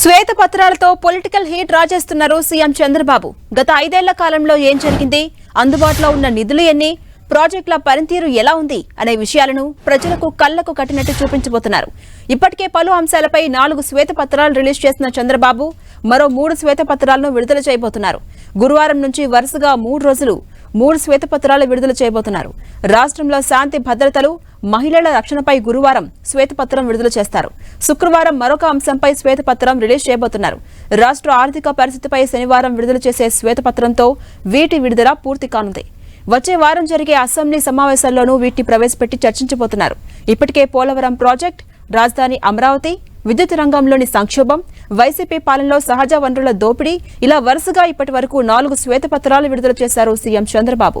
శ్వేత పత్రాలతో political heat రాజేస్తున్నారు CM Chandrababu. గత ఐదేళ్ళ కాలంలో ఏం జరిగింది? అందుబాటులో ఉన్న నిధులు ఎన్ని? ప్రాజెక్టుల పనితీరు ఎలా ఉంది? అనే విషయాలను ప్రజలకు కళ్ళకు కట్టినట్టు చూపించబోతున్నారు. ఇప్పటికే పలు అంశాలపై నాలుగు శ్వేత పత్రాలు రిలీజ్ చేసిన చంద్రబాబు మరో మూడు శ్వేత పత్రాలను విడుదల చేయబోతున్నారు. గురువారం నుంచి వరుసగా మూడు రోజులు మూడు శ్వేతపత్రాలు విడుదల చేయబోతున్నారు. రాష్ట్రంలో శాంతి భద్రతలు మహిళల రక్షణపై గురువారం శ్వేతపత్రం విడుదల చేస్తారు. శుక్రవారం మరొక అంశంపై శ్వేతపత్రం రిలీజ్ చేయబోతున్నారు. రాష్ట్ర ఆర్థిక పరిస్థితిపై శనివారం విడుదల చేసే శ్వేతపత్రంతో వీటి విడుదల పూర్తి కానుంది. వచ్చే వారం జరిగే అసెంబ్లీ సమావేశాల్లోనూ వీటిని ప్రవేశపెట్టి చర్చించబోతున్నారు. ఇప్పటికే పోలవరం ప్రాజెక్ట్ రాజధాని అమరావతి విద్యుత్ రంగంలోని సంక్షోభం వైసీపీ పాలనలో సహజ వనరుల దోపిడీ ఇలా వరుసగా ఇప్పటి వరకు నాలుగు శ్వేతపత్రాలు విడుదల చేశారు సీఎం చంద్రబాబు.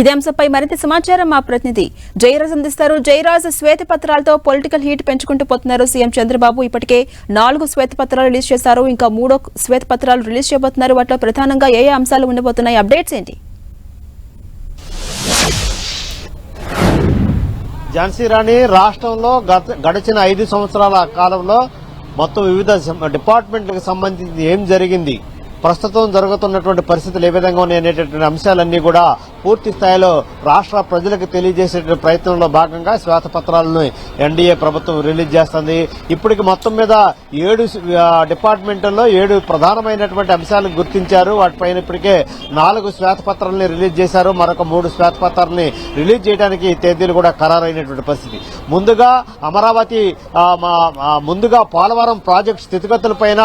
ఇదే అంశంపై మరింత సమాచారం మా ప్రతినిధి జయరాజ్ అందిస్తారు. జయరాజ్ శ్వేతపత్రాలతో పొలిటికల్ హీట్ పెంచుకుంటూ పోతున్నారు సీఎం చంద్రబాబు. ఇప్పటికే నాలుగు శ్వేతపత్రాలు రిలీజ్ చేశారు. ఇంకా మూడో శ్వేతపత్రాలు రిలీజ్ చేయబోతున్నారు. వాటిలో ప్రధానంగా ఏ అంశాలు ఉండబోతున్నాయి? అప్డేట్స్ ఏంటి? ఝాన్సీ రాణి రాష్ట్రంలో గత గడిచిన ఐదు సంవత్సరాల కాలంలో మొత్తం వివిధ డిపార్ట్మెంట్లకు సంబంధించి ఏం జరిగింది? ప్రస్తుతం జరుగుతున్నటువంటి పరిస్థితులు ఏ విధంగా ఉన్నాయనేటటువంటి అంశాలన్నీ కూడా పూర్తి స్థాయిలో రాష్ట్ర ప్రజలకు తెలియజేసే ప్రయత్నంలో భాగంగా శ్వేతపత్రాలను ఎన్డీఏ ప్రభుత్వం రిలీజ్ చేస్తుంది. ఇప్పటికి మొత్తం మీద ఏడు డిపార్ట్మెంట్లలో ఏడు ప్రధానమైనటువంటి అంశాలను గుర్తించారు. వాటిపైన ఇప్పటికే నాలుగు శ్వేతపత్రాలని రిలీజ్ చేశారు. మరొక మూడు శ్వేతపత్రాలని రిలీజ్ చేయడానికి తేదీలు కూడా ఖరారైనటువంటి పరిస్థితి. ముందుగా అమరావతి ముందుగా పోలవరం ప్రాజెక్టు స్థితిగతులపైన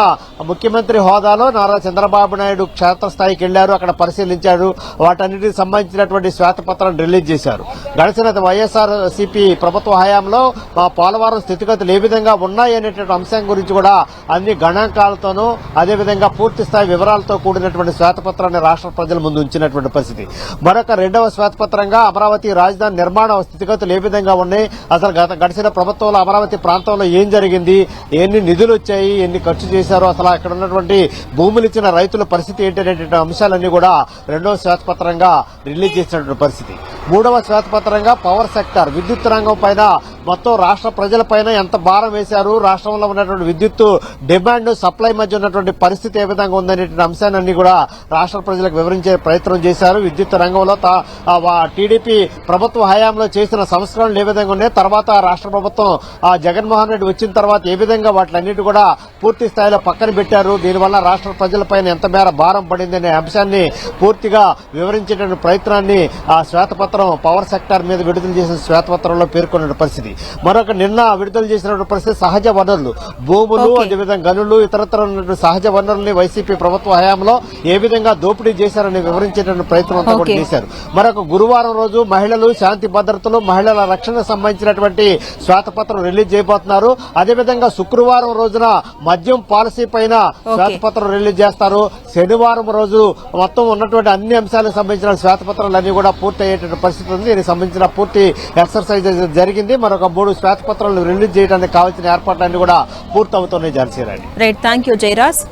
ముఖ్యమంత్రి హోదాలో నారా చంద్రబాబు నాయుడు క్షేత్రస్థాయికి వెళ్ళారు అక్కడ పరిశీలించారు. వాటన్నిటికి సంబంధించినటువంటి శ్వేతపత్రాన్ని రిలీజ్ చేశారు. గడిచిన వైఎస్ఆర్ సిపి ప్రభుత్వ హయాంలో మా పోలవరం స్థితిగతులు ఏ విధంగా ఉన్నాయి అనేటువంటి అంశం గురించి కూడా అన్ని గణాంకాలతోనూ అదేవిధంగా పూర్తి స్థాయి వివరాలతో కూడినటువంటి శ్వేతపత్రాన్ని రాష్ట్ర ప్రజల ముందు ఉంచినటువంటి పరిస్థితి. మరొక రెండవ శ్వేతపత్రంగా అమరావతి రాజధాని నిర్మాణ స్థితిగతులు ఏ విధంగా ఉన్నాయి? అసలు గత గడిచిన ప్రభుత్వంలో అమరావతి ప్రాంతంలో ఏం జరిగింది? ఎన్ని నిధులు వచ్చాయి? ఎన్ని ఖర్చు చేశారు? అసలు అక్కడ ఉన్నటువంటి భూములు ఇచ్చిన రైతుల పరిస్థితి ఏంటి అనేటువంటి అంశాలన్నీ కూడా రెండవ శ్వేతపత్రంగా రిలీజ్ చేసినటువంటి పరిస్థితి. మూడవ శ్వేతపత్రంగా పవర్ సెక్టర్ విద్యుత్ రంగం పైన మొత్తం రాష్ట్ర ప్రజలపైన ఎంత భారం వేశారు? రాష్ట్రంలో ఉన్నటువంటి విద్యుత్ డిమాండ్ సప్లై మధ్య ఉన్నటువంటి పరిస్థితి ఏ విధంగా ఉందనేటువంటి అంశాన్ని కూడా రాష్ట్ర ప్రజలకు వివరించే ప్రయత్నం చేశారు. విద్యుత్ రంగంలో తా- టీడీపీ ప్రభుత్వ హయాంలో చేసిన సంస్కరణలు ఏ విధంగా ఉన్నాయి? తర్వాత రాష్ట్ర ప్రభుత్వం ఆ జగన్మోహన్ రెడ్డి వచ్చిన తర్వాత ఏ విధంగా వాటిలన్నిటి కూడా పూర్తి స్థాయిలో పక్కన పెట్టారు? దీనివల్ల రాష్ట్ర ప్రజలపైన ఎంత మేర భారం పడింది అనే అంశాన్ని పూర్తిగా వివరించేటువంటి ప్రయత్నాన్ని ఆ శ్వేతపత్రం పవర్ సెక్టార్ మీద విడుదల చేసిన శ్వేతపత్రంలో పేర్కొన్న పరిస్థితి. మరొక నిన్న విడుదల చేసిన పరిస్థితి సహజ వనరులు. భూములు. అదేవిధంగా గనులు ఇతరత్ర సహజ వనరుల్ని వైసీపీ ప్రభుత్వ హయాంలో ఏ విధంగా దోపిడీ చేశారని వివరించేటువంటి ప్రయత్నం అంతా కూడా. చేశారు. మరొక గురువారం రోజు మహిళలు శాంతి భద్రతలు మహిళల రక్షణ సంబంధించినటువంటి శ్వేతపత్రం రిలీజ్ చేయబోతున్నారు. అదేవిధంగా శుక్రవారం రోజున మద్యం పాలసీ పైన శ్వేతపత్రం రిలీజ్ చేస్తారు. శనివారం రోజు మొత్తం ఉన్నటువంటి అన్ని అంశాలకు సంబంధించిన శ్వేతపత్రాలన్నీ కూడా పూర్తి అయ్యేటువంటి పరిస్థితి ఉంది. దీనికి సంబంధించిన పూర్తి ఎక్సర్సైజ్ జరిగింది. మరొక మూడు శ్వేతపత్రాలను రిలీజ్ చేయడానికి కావాల్సిన ఏర్పాట్లన్నీ కూడా పూర్తవుతున్నాయి. Jhansi Rani. Right thank you Jayaraj